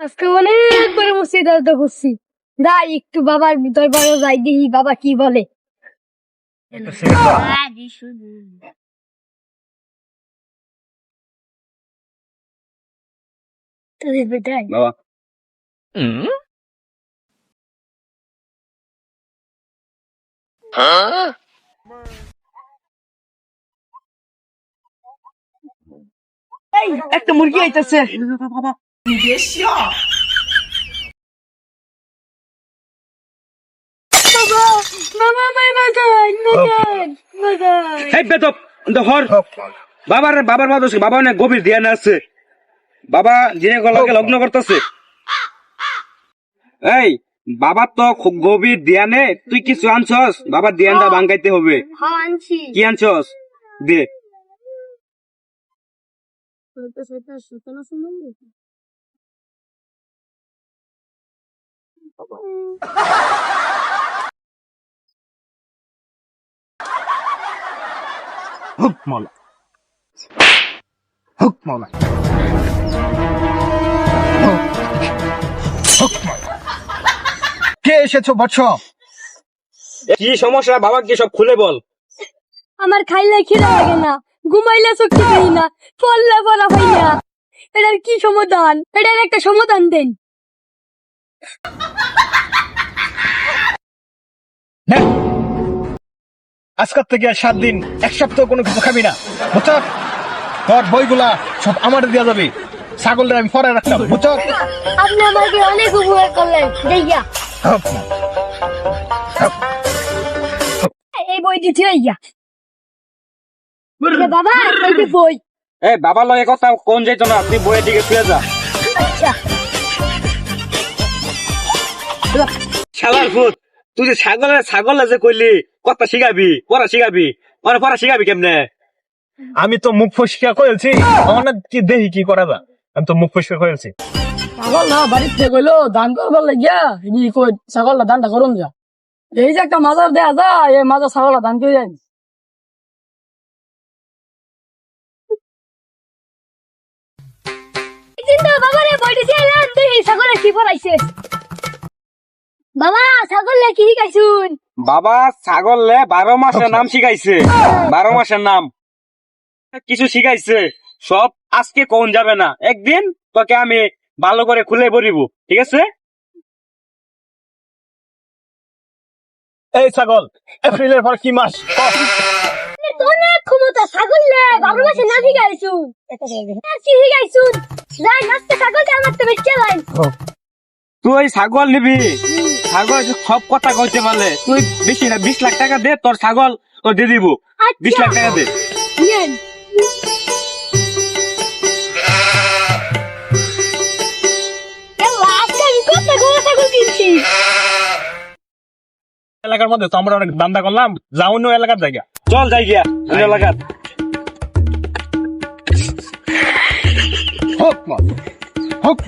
আজকে অনেক করে মুসি দর্দ করছি যাই একটু বাবার দরবারে যাই দেখি বাবা কি বলে। বাবা। এই একটা মুরগি আইতাছে। বাবা। বাবা এই বেতপ বাবার বাবার মাদস বাবা অনেক গভীর ধ্যান আছে। বাবা জিনে গলাকে লগ্ন করতেছে। এই বাবার তো খুব গভীর ধ্যানে তুই কিছু আনছস? বাবার ধ্যানটা ভাঙ্গাইতে হবে। আনছি। কি আনছস? দে। হুক মৌলা হুক মৌলা। কে এসেছ বৎস কি সমস্যা বাবা কি সব খুলে বল। আমার খাইলে খিদে লাগে না ঘুমাইলে চোখে পাই না পড়লে পড়া পাই না। এটার কি সমাধান? এটার একটা সমাধান দেন। আজকের থেকে আর সাত দিন এক সপ্তাহ কোনো কিছু খাবি না। বুঝছ? তোর বইগুলা সব আমার দেওয়া যাবে। ছাগলটা আমি পরে রাখলাম বুঝছ? আপনি আমাকে অনেক উপকার করলেন দেইয়া হুক। এই বই দিতে হইয়া বাবা এই যে বই। এ লগে কথা কোন যাইতো না তুই বইয়ের দিকে শুয়ে যা। আচ্ছা। শালার ফুট তুই যে ছাগলের ছাগল আছে কইলি কথা শিখাবি? পড়া শিখাবি? মানে পড়া শিখাবি কেমনে? আমি তো মুখ ফসকা করেছি আমার না কি দেখি কি করা যা আমি তো মুখ ফসকা করেছি ছাগল না বাড়িতে কইলো দান করবার লাগিয়া ই কই ছাগলটা দানটা করুন যা এই যে একটা মাজার দেয়া যায় এই মাজার ছাগলটা দান করে যায় কিন্তু বাবা রে বই দিতে এলাম দেখি ছাগলে কি পড়াইছে। বাবা ছাগলে কি শিখাইছুন? বাবা ছাগল লে বারো মাসের নাম শিখাইছে। বারো মাসের নাম। কিছু শিখাইছে। সব আজকে কোন যাবে না। একদিন তোকে আমি ভালো করে খুলে বলিব ঠিক আছে? এই ছাগল এপ্রিলের পর কি মাস? অনেক ক্ষমতা ছাগলে বাবার মাসে না শিখাইছুন। কি শিখাইছুন। যাই নাচতে ছাগলটা আমার তো বেঁচে লাইন তুই ছাগল নিবি। ছাগল সব কথা কইতে পারলে তুই বেশি না বিশ লাখ টাকা দে তোর ছাগল তোর দিয়ে দিব। বিশ লাখ টাকা দে। এলাকার মধ্যে তো আমরা অনেক দান্দা করলাম যাও অন্য এলাকার জায়গা। চল যাই গিয়া অন্য এলাকার। হোক হোক